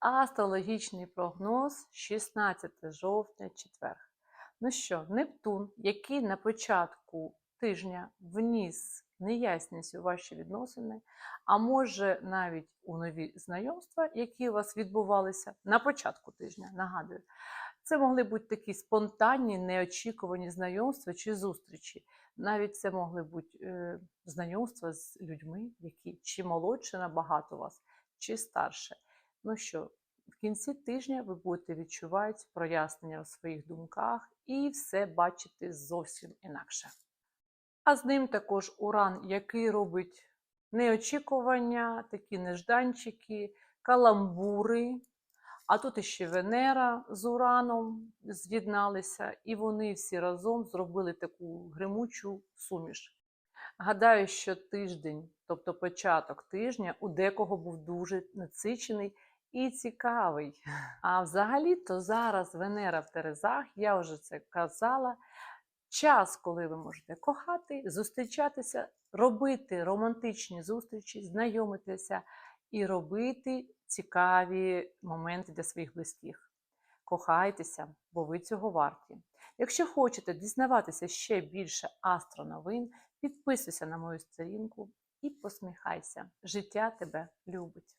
Астрологічний прогноз 16 жовтня, четвер. Ну що, Нептун, який на початку тижня вніс неясність у ваші відносини, а може навіть у нові знайомства, які у вас відбувалися на початку тижня, нагадую. Це могли бути такі спонтанні, неочікувані знайомства чи зустрічі. Навіть це могли бути е, знайомства з людьми, які чи молодше набагато вас, чи старше. Ну що, в кінці тижня ви будете відчувати прояснення в своїх думках і все бачити зовсім інакше. А з ним також уран, який робить неочікування, такі нежданчики, каламбури. А тут іще Венера з Ураном з'єдналися, і вони всі разом зробили таку гримучу суміш. Гадаю, що тиждень, тобто початок тижня, у декого був дуже насичений і цікавий. А взагалі-то зараз Венера в Терезах, я вже це казала. Час, коли ви можете кохати, зустрічатися, робити романтичні зустрічі, знайомитися і робити цікаві моменти для своїх близьких. Кохайтеся, бо ви цього варті. Якщо хочете дізнаватися ще більше астроновин, підписуйся на мою сторінку і посміхайся. Життя тебе любить.